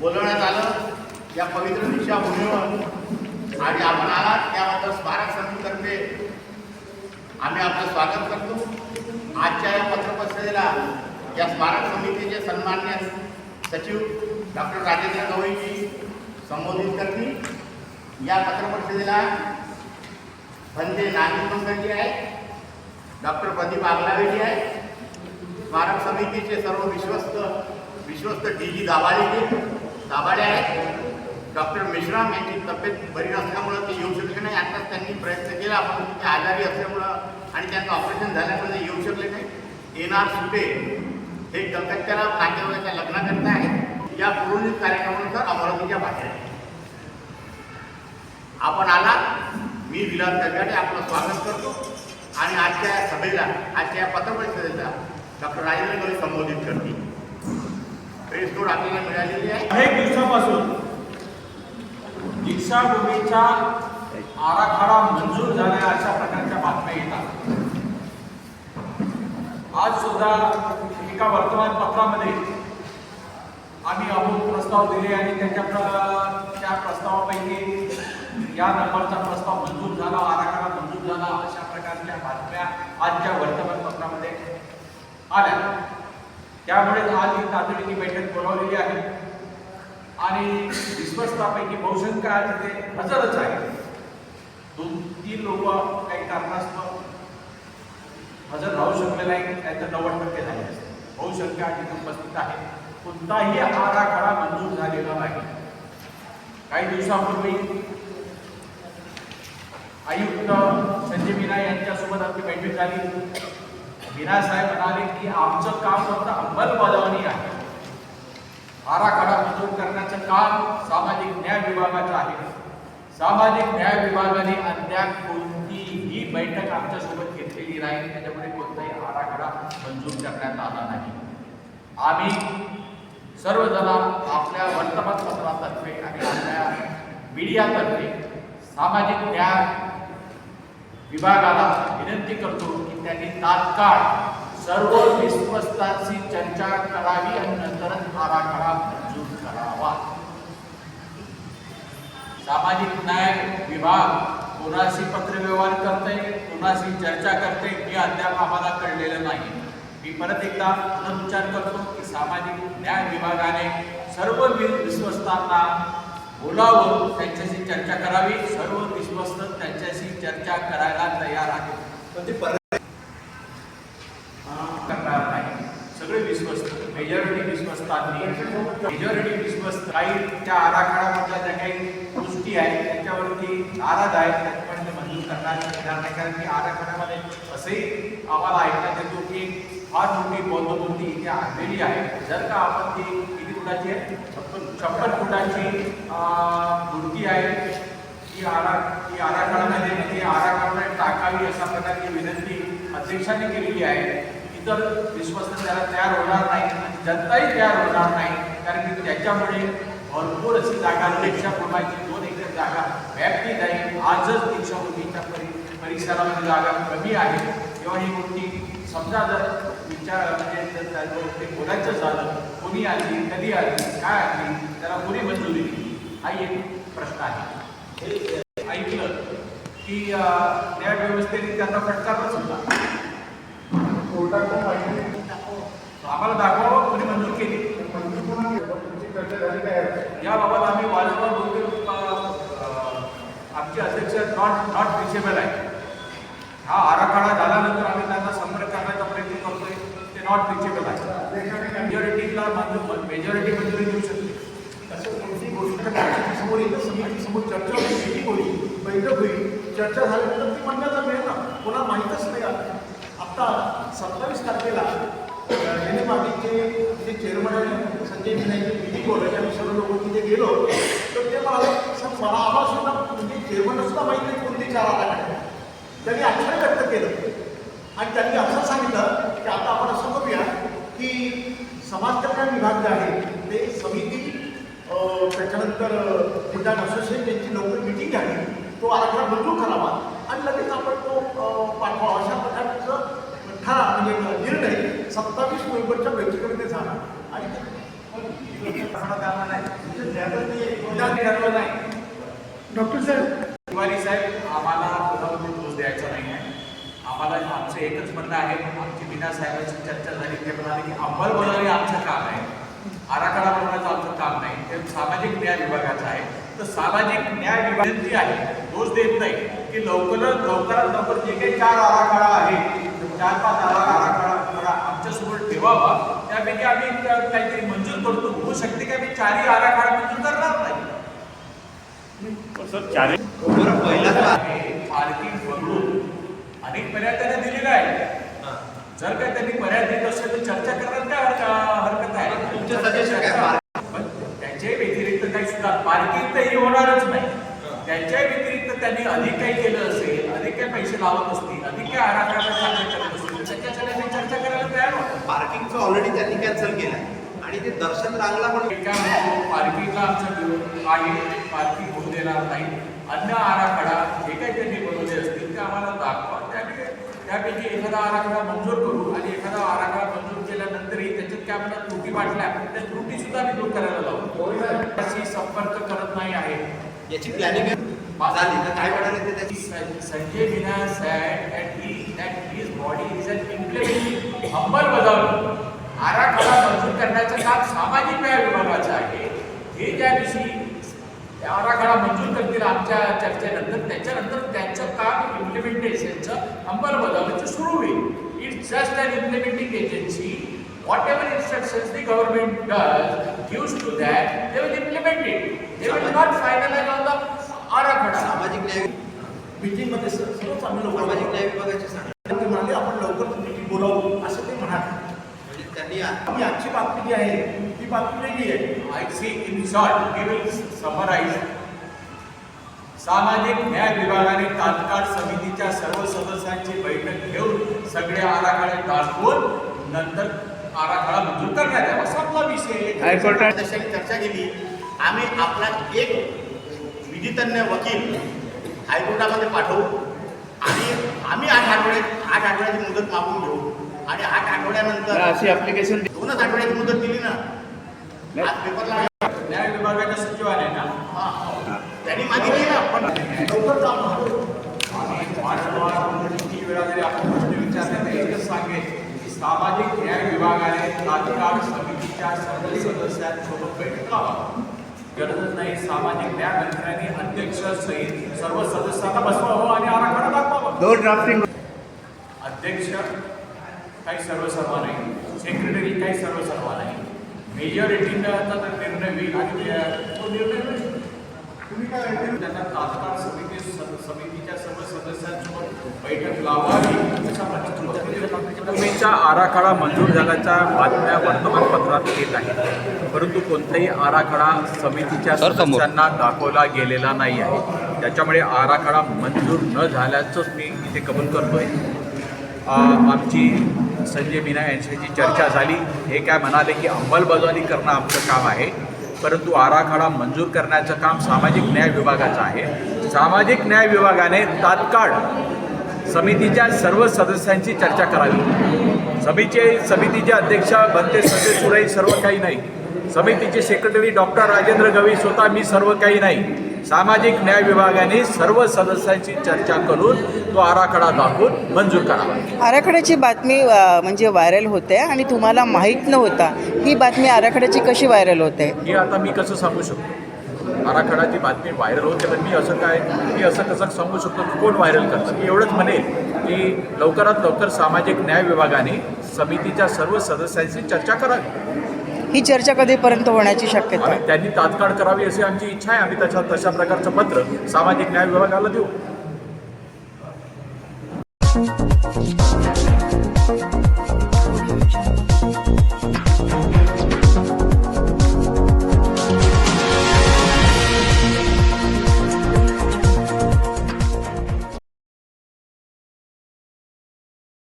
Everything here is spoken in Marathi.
बोलवण्यात आलं. या पवित्र दिशाभूमीवर आणि आपण आलात त्याबद्दल स्मारक समितीतर्फे आम्ही आपलं स्वागत करतो. आजच्या या पत्रपरिषदेला या स्मारक समितीचे सन्मान्य सचिव डॉक्टर राजेंद्र गवईजी संबोधित करतील. या पत्रपरिषदेला भंजे नागरी मंगलजी आहेत डॉक्टर प्रदीप आगलावेजी आहेत. स्मारक समितीचे सर्व विश्वस्त विश्वस्त डी जी दावालेजी दाभाडे आहेत. डॉक्टर मेश्राम यांची तब्येत बरी नसल्यामुळं ते येऊ शकले नाही. आताच त्यांनी प्रयत्न केला. पण ते आजारी असल्यामुळं आणि त्यांचं ऑपरेशन झाल्यामुळे ते येऊ शकले नाही. एन आर सुटे हे कलकत्त्याला नातेवाईकाच्या लग्नाकरता आहेत. या पुरोहित कार्यक्रमानुसार अमरावतीच्या बाहेर आहे. आपण आलात मी विलास गगाडे आपलं स्वागत करतो. आणि आजच्या या सभेला आजच्या या पत्रपरिषदेला डॉक्टर राजेंद्र गवई संबोधित करतील. प्रेस आपल्याला मिळालेली आहे. अनेक दिवसापासून दीक्षाभूमीचा आराखडा मंजूर झाल्या अशा प्रकारच्या बातम्या येतात. आज सुद्धा एका वर्तमानपत्रामध्ये आम्ही अमुक प्रस्ताव दिले आणि त्याच्या त्या प्रस्तावापैकी या नंबरचा प्रस्ताव मंजूर झाला आराखडा मंजूर झाला अशा प्रकारच्या बातम्या आजच्या वर्तमानपत्रामध्ये आल्या. त्यामुळे आज ही तातडीची बैठक बोलावलेली आहे. आणि विश्वस्तापैकी बहुसंख्य आज तिथे हजरच आहे दोन तीन लोक काही कारणास्तव हजर राहू शकले नाही त्यांचं नव्वद टक्के झाले असते बहुसंख्या तिथे उपस्थित आहे कोणताही आराखडा मंजूर झालेला नाही. काही दिवसापूर्वी आयुक्त संजय मीना यांच्यासोबत आपली बैठक झाली. मीना साहेब म्हणाले की आमचं काम फक्त अंमलबजावणी आहे. आराखडा मंजूर करण्याचं काम सामाजिक न्याय विभागाचं आहे. सामाजिक न्याय विभागाने अद्याप कोणतीही बैठक आमच्यासोबत घेतलेली नाही. त्याच्यामुळे कोणताही आराखडा मंजूर करण्यात आला नाही. आम्ही सर्वजण आपल्या वर्तमानपत्रातर्फे आणि आपल्या मीडियातर्फे सामाजिक न्याय विभागाला विनंती करतो त्यांनी तात्काळ सर्व विश्वस्तांशी चर्चा करावी आणि नंतरच आराखडा मंजूर करावा. सामाजिक न्याय विभाग कोणाशी पत्रव्यवहार करते कोणाशी चर्चा करते हे अद्याप आम्हाला कळलेलं नाही. मी परत एकदा पुनरुच्चार करतो की सामाजिक न्याय विभागाने सर्व विश्वस्तांना बोलावं त्यांच्याशी चर्चा करावी. सर्व विश्वस्त त्यांच्याशी चर्चा करायला तयार आहेत. पण ते करणार नाही. सगळे विश्वस्त मेजॉरिटी विश्वस्तांनी मेजॉरिटी विश्वस्त. काही त्या आराखड्यामधल्या ज्या काही गोष्टी आहेत त्याच्यावरती नाराज आहेत त्याच्यामध्ये मंजूर करणार येणार नाही. कारण की आराखड्यामध्ये असंही आम्हाला ऐकण्यात येतो की फार मोठी बौद्धमूर्ती इथे आणलेली आहे. जर का आपण ती किती फुटाची आहे? छप्पन फुटाची मूर्ती आहे. ही आरा ही आराखड्यामध्ये ती आराखडा टाकावी अशा प्रकारची विनंती अध्यक्षांनी केलेली आहे. इतर विश्वस्त त्याला तयार होणार नाही. जनताही तयार होणार नाही. कारण की त्याच्यामुळे भरपूर अशी जागा दीक्षाभूमीची दोन एकर जागा व्याप्ती जाईल आजच दीक्षाभूमीच्या परी परिसरामध्ये जागा कमी आहे. तेव्हा ही गोष्टी समजा जर विचार म्हणजे जर त्या बोलायचं झालं कोणी आली कधी आली काय आली त्याला कोणी मंजुरी दिली? हा एक प्रश्न आहे. हे ऐकलं की अं, व्यवस्थेने त्यांना फटकारलं होता. आम्हाला दाखवावं कोणी मंजूर केली. मंजूर तुमची चर्चा झाली काय याबाबत आम्ही वारंवार बोलतो आमचे अध्यक्ष नॉट नॉट रिचेबल आहे हा आराखडा झाल्यानंतर आम्ही त्यांना संपर्क करण्याचा प्रयत्न करतोय ते नॉट रिचेबल आहे मेजॉरिटीला मंजूर मेजॉरिटी मंजुरी देऊ शकते. असं कोणती गोष्ट समोर येईल समितीसमोर चर्चा होईल मीटिंग होईल बैठक होईल. चर्चा झाल्यानंतर ती म्हणण्याचा मिळेल ना? कोणाला माहीतच नाही आता. आत्ता सत्तावीस तारखेला गेले मागीचे जे चेअरमन आहे संजय मीनाची मीटिंग बोलले आम्ही सर्व लोक तिथे गेलो तर ते म्हणाले "सर, मला आम्हाला सुद्धा म्हणजे चेअरमन सुद्धा माहीत नाही कोणती चार आला काय. त्यांनी आश्चर्य व्यक्त केलं. आणि त्यांनी असं सांगितलं की आता आपण असं करूया की समाज कल्याण विभाग जे आहे ते समिती त्याच्यानंतर विधान असोसिएशन यांची लवकर मिटिंग घ्यावी तो आराखडा मंजूर करावा. आणि लगेच आपण तो पाठवा अशा प्रकारचं ठरा म्हणजे निर्णय सत्तावीस नोव्हेंबरच्या बैठकीमध्ये झाला. आणि डॉक्टर साहेब. तिवारी साहेब आम्हाला कोणामध्ये दोष द्यायचा नाही आहे आम्हाला आमचं एकच म्हणणं आहे आमची मीना साहेबांची चर्चा झाली ते म्हणाले की अंमलबजावणी आमचं काम आहे. आराखडा बनवण्याचं आमचं काम नाही. ते सामाजिक न्याय विभागाचं आहे. तर सामाजिक न्याय विभाग जी आहे दोष देत नाही. की लवकरात लवकरात लवकर जे काही चार आराखडा आहे चार पाच आरा आराखडा आराखडा आमच्यासमोर ठेवावा. त्यापैकी आम्ही काहीतरी मंजूर करतो. होऊ शकते की आम्ही चारही आराखडा मंजूर करणार नाही? पार्किंग वगळून अनेक पर्याय त्यांना दिलेला आहे. जर का त्यांनी पर्याय देत असेल तर चर्चा करण्यात काय हरक- हरकत आहे? तुमचं suggestion काय? पण त्यांच्या व्यतिरिक्त काही सुद्धा पार्किंग तर हे होणारच नाही. त्यांच्या व्यतिरिक्त त्यांनी अधिक काही केलं असेल अधिक काही पैसे लावत असतील अधिक काही आराखडा चांगले करत असतील त्याच्यासाठी आम्ही चर्चा करायला तयार आहोत पार्किंगचं ऑलरेडी त्यांनी कॅन्सल केलं आणि ते दर्शन रांगला पण पार्किंगला आमचा आहे पार्किंग होऊ देणार नाही. अन्य आराखडा जे काही त्यांनी बनवले असतील ते आम्हाला दाखवा. त्यापैकी त्यापैकी एखादा आराखडा मंजूर करू आणि एखादा आराखडा मंजूर केल्यानंतरही त्याच्यात काय आम्हाला त्रुटी वाटल्या त्या त्रुटी सुद्धा आम्ही दूर करायला लावू. संपर्क करत नाही आहे. याची प्लॅनिंग झाली तर काय म्हणाले ते Sanjay Mina said that he that his body is an implementing अंमलबजावणी आराखडा मंजूर करण्याचं काम सामाजिक न्याय विभागाचं आहे. हे ज्या दिवशी आराखडा मंजूर करतील आमच्या चर्चेनंतर त्याच्यानंतर त्यांचं काम इम्प्लिमेंटेशनचं अंमलबजावणीचं सुरू होईल. It's just an implementing agency whatever instructions the government does gives to that they will implement it they will not finalise on the आराखडा सामाजिक न्याय मीटिंगमध्ये सर सर्व चांगलं लोक सामाजिक न्याय विभागाची सांगा. ते म्हणाले आपण लवकर मीटिंग बोलावू असं ते म्हणाले. म्हणजे त्यांनी आ- आणि आजची बातमी जी आहे ती बातमी वेगळी आहे. See in short, we will summarize. सामाजिक न्याय विभागाने तात्काळ समितीच्या सर्व सदस्यांची बैठक घेऊन सगळे आराखडे दाखवून नंतर आराखडा मंजूर करण्यात यावा. संपला विषय. हायकोर्टात चर्चा केली. आम्ही आपला एक विधितज्ञ वकील हायकोर्टामध्ये पाठवू. आणि आम्ही आठ आठवडे आठ आठवड्याची मुदत मागून घेऊ. आणि आठ आठवड्यानंतर अशी ऍप्लिकेशन दोनच आठवड्याची मुदत दिली ना. आज पेपरला न्याय विभागाच्या सचिवाने ना? हा. त्यांनी मागितली ना. पण लवकर काम किती वेळा जरी आपण प्रश्न विचारले तर एकच सांगेन. की सामाजिक न्याय विभागाने तात्काळ समितीच्या सर्व सदस्यांसोबत बैठक लावा गरजच नाही. सामाजिक न्याय मंत्र्यांनी अध्यक्ष सहित सर्व सदस्यांना बसवावं आणि आराखडा दाखवावा ड्राफ्टिंग अध्यक्ष काही सर्वसर्व नाही. सेक्रेटरी काही सर्वसर्व नाही. मेजॉरिटीचा तर निर्णय होईल आणि ते- निर्णय तुम्ही काय? त्यांना तात्काळ समिती समितीच्या सर्व सदस्यांसोबत बैठक लावावी अशा पूर्वीचा आराखडा मंजूर झाल्याच्या बातम्या वर्तमानपत्रात येत आहेत. परंतु कोणताही आराखडा समितीच्या सदस्यांना दाखवला गेलेला नाही आहे. त्याच्यामुळे आराखडा मंजूर न झाल्याचंच मी इथे कबूल करतोय. अ, आमची संजय मीना यांच्याशी चर्चा झाली. हे काय म्हणाले की अंमलबजावणी करणं आमचं काम आहे. परंतु आराखडा मंजूर करण्याचं काम सामाजिक न्याय विभागाचं आहे. सामाजिक न्याय विभागाने तात्काळ समितीच्या सर्व सदस्यांची चर्चा करावी. समितीचे समितीचे अध्यक्ष बनते संजय सुराई सर्व काही नाही. समितीचे सेक्रेटरी डॉक्टर राजेंद्र गवी स्वतः मी सर्व काही नाही. सामाजिक न्याय विभागाने सर्व सदस्यांची चर्चा करून तो आराखडा दाखवून मंजूर करावा. आराखड्याची बातमी म्हणजे व्हायरल होते आणि तुम्हाला माहीत नव्हता. ही बातमी आराखड्याची कशी व्हायरल होते? हे आता मी कसं सांगू शकतो? आराखडाची बातमी व्हायरल होते पण मी असं काय मी असं कसं सांगू शकतो कोण व्हायरल करतं? मी एवढंच म्हणेल की लवकरात लवकर सामाजिक न्याय विभागाने समितीच्या सर्व सदस्यांशी चर्चा करावी. ही चर्चा कधीपर्यंत होण्याची शक्यता आहे? त्यांनी तात्काळ करावी अशी आमची इच्छा आहे. आम्ही तशा तशा प्रकारचं पत्र सामाजिक न्याय विभागाला देऊ.